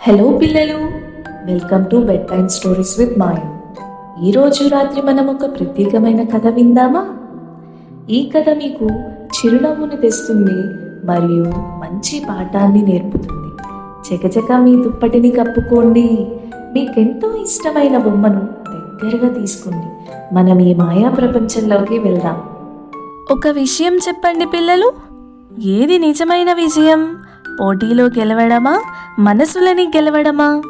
Hello పిల్లలు. Welcome to bedtime stories with Maya ఈరోజు రాత్రి మనం ఒక ప్రత్యేకమైన కథ విందామా? ఈ కథ మీకు చిరునవ్వును తెస్తుంది మరియు మంచి పాఠాన్ని నేర్పుతుంది. చకచక మీ దుప్పటిని కప్పుకోండి. మీకెంతో ఇష్టమైన బొమ్మను దగ్గరగా తీసుకోండి. మనం ఈ మాయా ప్రపంచంలోకి వెళ్దాం. ఒక విషయం చెప్పండి పిల్లలు. ఏది నిజమైన విజయం? పోటీలో గెలవడమా? మనసులని గెలవడమా?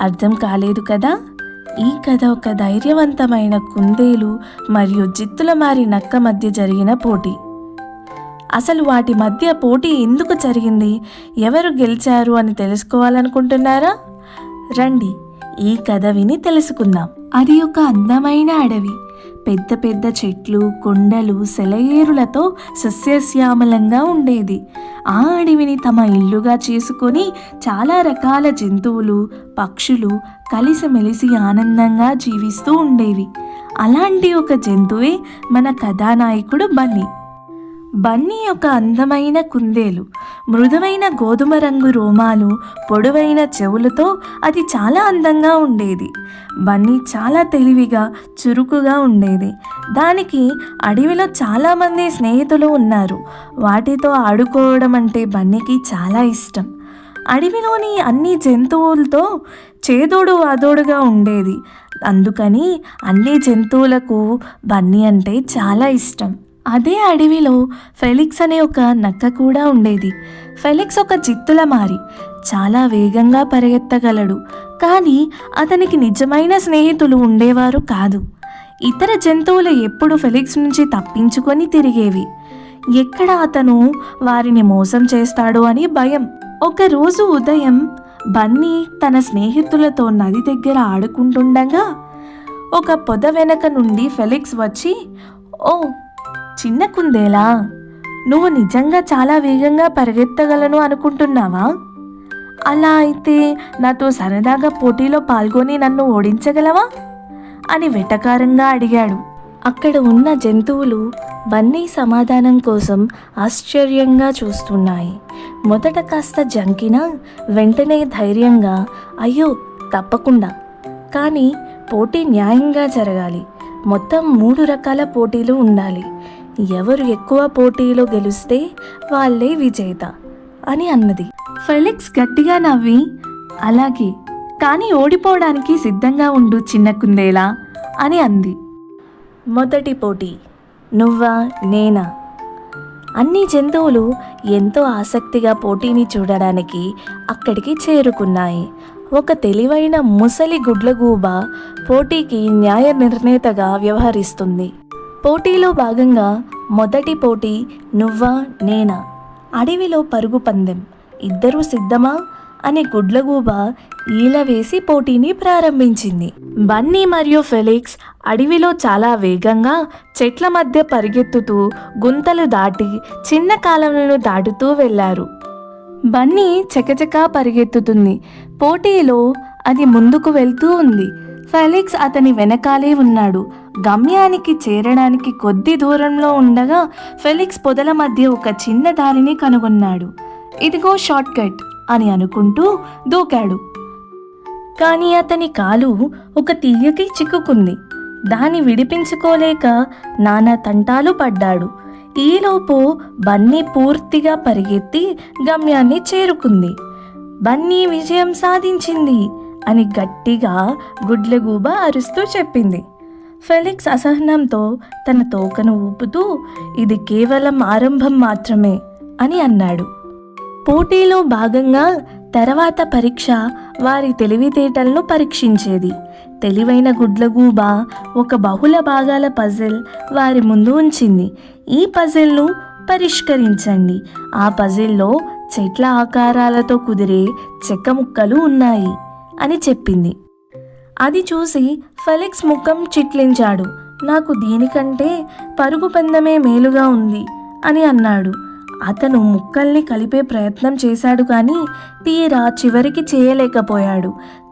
అర్థం కాలేదు కదా? ఈ కథ ఒక ధైర్యవంతమైన కుందేలు మరియు జిత్తుల మారి నక్క మధ్య జరిగిన పోటీ. అసలు వాటి మధ్య పోటీ ఎందుకు జరిగింది? ఎవరు గెలిచారు అని తెలుసుకోవాలనుకుంటున్నారా? రండి ఈ కథ విని తెలుసుకుందాం. అది ఒక అందమైన అడవి. పెద్ద పెద్ద చెట్లు కొండలు సెలయేరులతో సస్యశ్యామలంగా ఉండేది. ఆ అడవిని తమ ఇల్లుగా చేసుకొని చాలా రకాల జంతువులు పక్షులు కలిసిమెలిసి ఆనందంగా జీవిస్తూ ఉండేవి. అలాంటి ఒక జంతువే మన కథానాయకుడు బన్నీ. బన్నీ ఒక అందమైన కుందేలు మృదువైన గోధుమ రంగు రోమాలు పొడవైన చెవులతో అది చాలా అందంగా ఉండేది. బన్నీ చాలా తెలివిగా చురుకుగా ఉండేది. దానికి అడవిలో చాలామంది స్నేహితులు ఉన్నారు. వాటితో ఆడుకోవడం అంటే బన్నీకి చాలా ఇష్టం. అడవిలోని అన్ని జంతువులతో చేదోడు వాదోడుగా ఉండేది. అందుకని అన్ని జంతువులకు బన్నీ అంటే చాలా ఇష్టం. అదే అడవిలో ఫెలిక్స్ అనే ఒక నక్క కూడా ఉండేది. ఫెలిక్స్ ఒక చిత్తుల మారి చాలా వేగంగా పరిగెత్తగలడు. కానీ అతనికి నిజమైన స్నేహితులు ఉండేవారు కాదు. ఇతర జంతువులు ఎప్పుడు ఫెలిక్స్ నుంచి తప్పించుకొని తిరిగేవి. ఎక్కడ అతను వారిని మోసం చేస్తాడో అని భయం. ఒకరోజు ఉదయం బన్నీ తన స్నేహితులతో నది దగ్గర ఆడుకుంటుండగా ఒక పొద వెనక నుండి ఫెలిక్స్ వచ్చి ఓ చిన్న కుందేలా? నువ్వు నిజంగా చాలా వేగంగా పరిగెత్తగలను అనుకుంటున్నావా? అలా అయితే నాతో సరదాగా పోటీలో పాల్గొని నన్ను ఓడించగలవా? అని వెటకారంగా అడిగాడు. అక్కడ ఉన్న జంతువులు బన్నీ సమాధానం కోసం ఆశ్చర్యంగా చూస్తున్నాయి. మొదట కాస్త జంకినా వెంటనే ధైర్యంగా అయ్యో తప్పకుండా. కానీ పోటీ న్యాయంగా జరగాలి. మొత్తం మూడు రకాల పోటీలు ఉండాలి. ఎవరు ఎక్కువ పోటీలో గెలిస్తే వాళ్ళే విజేత అని అన్నది. ఫెలిక్స్ గట్టిగా నవ్వి అలాగే కానీ ఓడిపోవడానికి సిద్ధంగా ఉండు చిన్న కుందేలా అని అంది. మొదటి పోటీ నువ్వా నేనా? అన్ని జంతువులు ఎంతో ఆసక్తిగా పోటీని చూడడానికి అక్కడికి చేరుకున్నాయి. ఒక తెలివైన ముసలి గుడ్లగూబ పోటీకి న్యాయ నిర్ణేతగా వ్యవహరిస్తుంది. పోటీలో భాగంగా మొదటి పోటీ నువ్వా నేనా? అడవిలో పరుగు పందెం. ఇద్దరూ సిద్ధమా? అని గుడ్లగూబ ఈల వేసి పోటీని ప్రారంభించింది. బన్నీ మరియు ఫెలిక్స్ అడవిలో చాలా వేగంగా చెట్ల మధ్య పరిగెత్తుతూ గుంతలు దాటి చిన్న కాలంలో దాటుతూ వెళ్ళారు. బన్నీ చకచకా పరిగెత్తుతుంది. పోటీలో అది ముందుకు వెళ్తూ ఉంది. ఫెలిక్స్ అతని వెనకాలే ఉన్నాడు. గమ్యానికి చేరడానికి కొద్ది దూరంలో ఉండగా ఫెలిక్స్ పొదల మధ్య ఒక చిన్న దారిని కనుగొన్నాడు. ఇదిగో షార్ట్కట్ అని అనుకుంటూ దూకాడు. కానీ అతని కాలు ఒక తీయకి చిక్కుకుంది. దాన్ని విడిపించుకోలేక నానా తంటాలు పడ్డాడు. ఈలోపు బన్నీ పూర్తిగా పరిగెత్తి గమ్యాన్ని చేరుకుంది. బన్నీ విజయం సాధించింది అని గట్టిగా గుడ్లగూబ అరుస్తూ చెప్పింది. ఫెలిక్స్ అసహనంతో తన తోకను ఊపుతూ ఇది కేవలం ఆరంభం మాత్రమే అని అన్నాడు. పోటీలో భాగంగా తర్వాత పరీక్ష వారి తెలివితేటలను పరీక్షించేది. తెలివైన గుడ్లగూబ ఒక బహుళ భాగాల పజిల్ వారి ముందు ఉంచింది. ఈ పజిల్ను పరిష్కరించండి. ఆ పజిల్లో చెట్ల ఆకారాలతో కుదిరే చెక్క ముక్కలు ఉన్నాయి అని చెప్పింది. అది చూసి ఫెలిక్స్ ముఖం చిట్లించాడు. నాకు దీనికంటే పరుగు పందమే మేలుగా ఉంది అని అన్నాడు. అతను ముక్కల్ని కలిపే ప్రయత్నం చేశాడు కానీ తీరా చివరికి చేయలేకపోయాడు.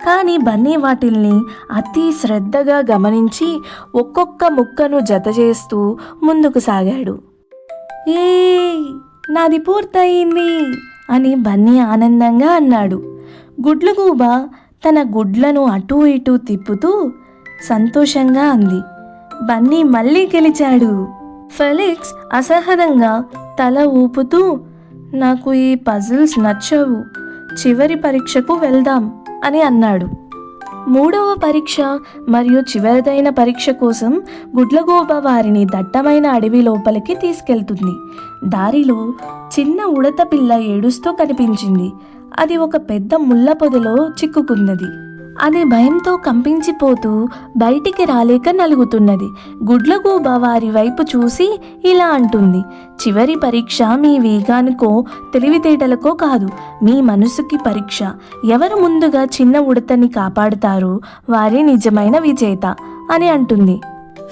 కానీ బన్నీ వాటిల్ని అతి శ్రద్ధగా గమనించి ఒక్కొక్క ముక్కను జత చేస్తూ ముందుకు సాగాడు. ఏ నాది పూర్తయింది అని బన్నీ ఆనందంగా అన్నాడు. గుడ్లగూబ తన గుడ్లను అటూ ఇటూ తిప్పుతూ సంతోషంగా అంది. బన్నీ మళ్ళీ గెలిచాడు. ఫెలిక్స్ అసహనంగా తల ఊపుతూ నాకు ఈ పజిల్స్ నచ్చవు. చివరి పరీక్షకు వెళ్దాం అని అన్నాడు. మూడవ పరీక్ష మరియు చివరిదైన పరీక్ష కోసం గుడ్లగోబ వారిని దట్టమైన అడవి లోపలికి తీసుకెళ్తుంది. దారిలో చిన్న ఉడత పిల్ల ఏడుస్తూ కనిపించింది. అది ఒక పెద్ద ముళ్ళ పొదలో చిక్కుకున్నది. అది భయంతో కంపించిపోతూ బయటికి రాలేక నలుగుతున్నది. గుడ్లగూబ వారి వైపు చూసి ఇలా అంటుంది. చివరి పరీక్ష మీ వేగానికో తెలివితేటలకో కాదు. మీ మనసుకి పరీక్ష. ఎవరు ముందుగా చిన్న ఉడతని కాపాడుతారో వారే నిజమైన విజేత అని అంటుంది.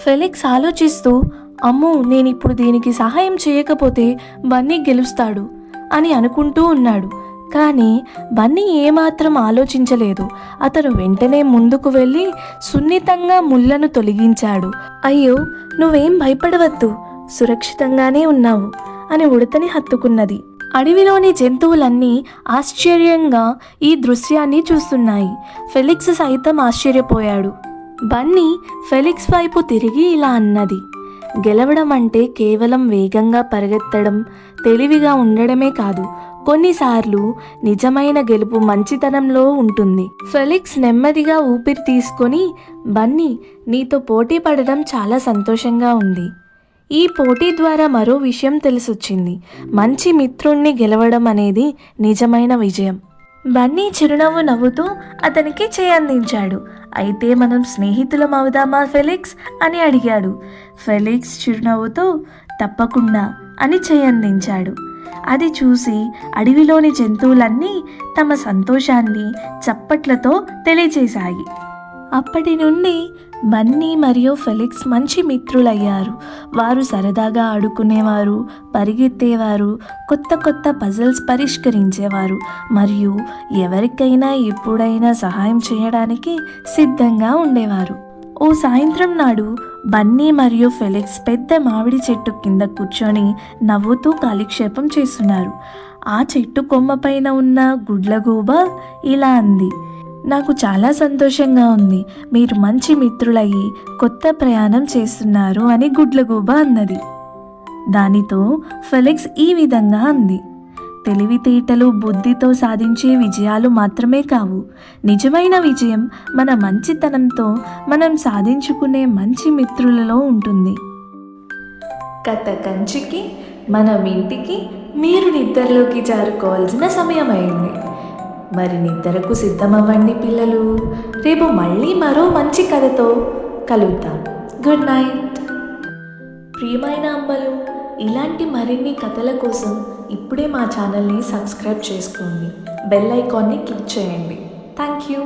ఫెలిక్స్ ఆలోచిస్తూ అమ్మో నేను ఇప్పుడు దీనికి సహాయం చేయకపోతే బన్నీ గెలుస్తాడు అని అనుకుంటూ ఉన్నాడు. కానీ బన్నీ ఏమాత్రం ఆలోచించలేదు. అతను వెంటనే ముందుకు వెళ్ళి సున్నితంగా ముళ్ళను తొలగించాడు. అయ్యో నువ్వేం భయపడవద్దు. సురక్షితంగానే ఉన్నావు అని ఉడతని హత్తుకున్నది. అడవిలోని జంతువులన్నీ ఆశ్చర్యంగా ఈ దృశ్యాన్ని చూస్తున్నాయి. ఫెలిక్స్ సైతం ఆశ్చర్యపోయాడు. బన్నీ ఫెలిక్స్ వైపు తిరిగి ఇలా అన్నది. గెలవడం అంటే కేవలం వేగంగా పరిగెత్తడం తెలివిగా ఉండడమే కాదు. కొన్నిసార్లు నిజమైన గెలుపు మంచితనంలో ఉంటుంది. ఫెలిక్స్ నెమ్మదిగా ఊపిరి తీసుకొని బన్నీ నీతో పోటీ పడడం చాలా సంతోషంగా ఉంది. ఈ పోటీ ద్వారా మరో విషయం తెలిసొచ్చింది. మంచి మిత్రుణ్ణి గెలవడం అనేది నిజమైన విజయం బన్నీ చిరునవ్వు నవ్వుతూ అతనికి చేయందించాడు. అయితే మనం స్నేహితులం అవుదామా ఫెలిక్స్ అని అడిగాడు. ఫెలిక్స్ చిరునవ్వుతో తప్పకుండా అని చేయందించాడు. అది చూసి అడవిలోని జంతువులన్నీ తమ సంతోషాన్ని చప్పట్లతో తెలియజేశాయి అప్పటి నుండి బన్నీ మరియు ఫెలిక్స్ మంచి మిత్రులయ్యారు. వారు సరదాగా ఆడుకునేవారు పరిగెత్తేవారు కొత్త కొత్త పజిల్స్ పరిష్కరించేవారు మరియు ఎవరికైనా ఎప్పుడైనా సహాయం చేయడానికి సిద్ధంగా ఉండేవారు. ఓ సాయంత్రం నాడు బన్నీ మరియు ఫెలిక్స్ పెద్ద మామిడి చెట్టు కింద కూర్చొని నవ్వుతూ కాలిక్షేపం చేస్తున్నారు. ఆ చెట్టు కొమ్మ పైన ఉన్న గుడ్లగూబ ఇలా అంది నాకు చాలా సంతోషంగా ఉంది. మీరు మంచి మిత్రులయ్యి కొత్త ప్రయాణం చేస్తున్నారు అని గుడ్లగూబ అన్నది. దానితో ఫెలిక్స్ ఈ విధంగా అంది తెలివితేటలు బుద్ధితో సాధించే విజయాలు మాత్రమే కావు. నిజమైన విజయం మన మంచితనంతో మనం సాధించుకునే మంచి మిత్రులలో ఉంటుంది. కథ కంచికి మనం ఇంటికి మీరు నిద్రలోకి జారుకోవాల్సిన సమయం అయింది మరి నిద్రకు సిద్ధమవ్వండి పిల్లలు. రేపు మళ్ళీ మరో మంచి కథతో కలుద్దాం. గుడ్ నైట్ ప్రియమైన అమ్మలు ఇలాంటి మరిన్ని కథల కోసం ఇప్పుడే మా ఛానల్ని సబ్స్క్రైబ్ చేసుకోండి. బెల్ ఐకాన్ని క్లిక్ చేయండి. Thank you.